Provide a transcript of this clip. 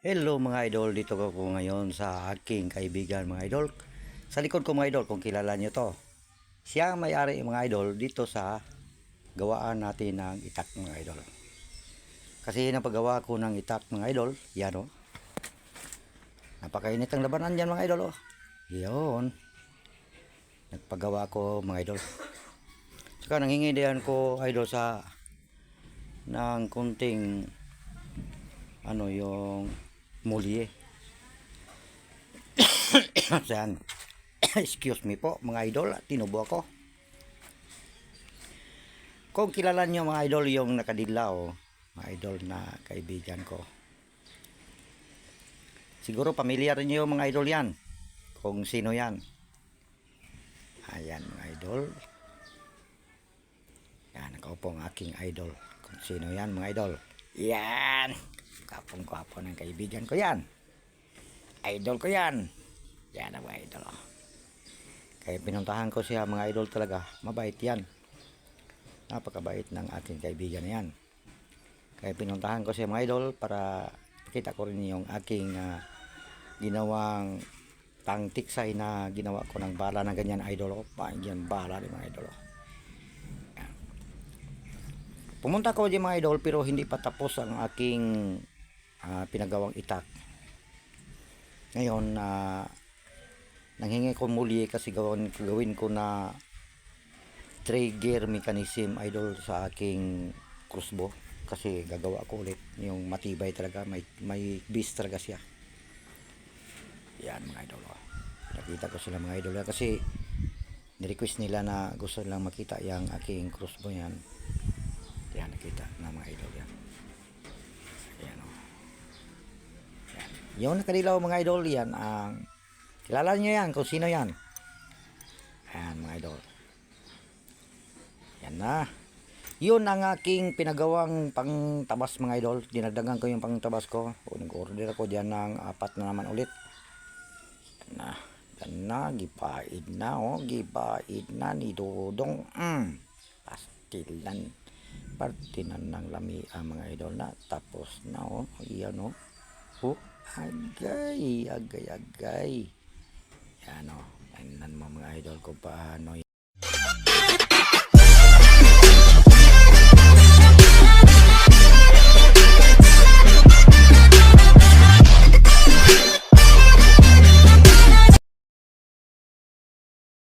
Hello mga idol, dito ko po ngayon sa aking kaibigan mga idol. Sa likod ko mga idol, kung kilala nyo to. Siya may-ari mga idol dito sa gawaan natin ng itak mga idol. Kasi napagawa ko ng itak mga idol, yan o. Napakainit ang labanan dyan mga idol o. Yun. Nagpagawa ko mga idol. Saka nanghingi din ko idol sa ng kunting ano yung mulye. Yan. Excuse me po mga idol, tinubo ako. Kung kilala nyo mga idol yung nakadilaw, mga idol na kaibigan ko. Siguro pamilyar niyo mga idol yan. Kung sino yan. Ayan mga idol. Yan, nakaupo ang aking idol. Kung sino yan mga idol. Yan! Kapong kwapo ng kaibigan ko yan. Idol ko yan. Yan ang idol. oh. Kaya pinuntahan ko siya mga idol talaga. Mabait yan. Napakabait ng ating kaibigan na yan. Kaya pinuntahan ko siya mga idol para kita ko rin yung aking ah, ginawang tang tiksay na ginawa ko ng bala ng ganyan idol ko. Pangyan bala rin mga idol. oh. Pumunta ko dyan mga idol pero hindi pa tapos ang aking ah, pinagawang itak. Ngayon, na nanghingi ko muli kasi gawin, gawin ko na trigger mechanism idol sa aking crossbow. Kasi gagawa ko ulit yung matibay talaga. May may beast talaga siya. Yan mga idol oh. nakita ko sila mga idol. Kasi nirequest nila na gusto nilang makita yung aking crossbow yan yan nakita na mga idol yan. Yan oh. yan yung nakadilaw mga idol yan ang kilala nyo yan kung sino yan. Yan mga idol. Yan na. Yun ang aking pinagawang pangtabas mga idol. Dinagdagan ko yung pangtabas ko. O nag-order ako dyan ng apat na naman ulit. Yan na. Yan na. Gipaid na oh. Gipaid na ni Dodong. Mm, pastilan partinan ng lami ang mga idol na tapos na oh. Iyan oh. Oh agay agay agay. Yan oh. Tingnan mo mga idol ko paano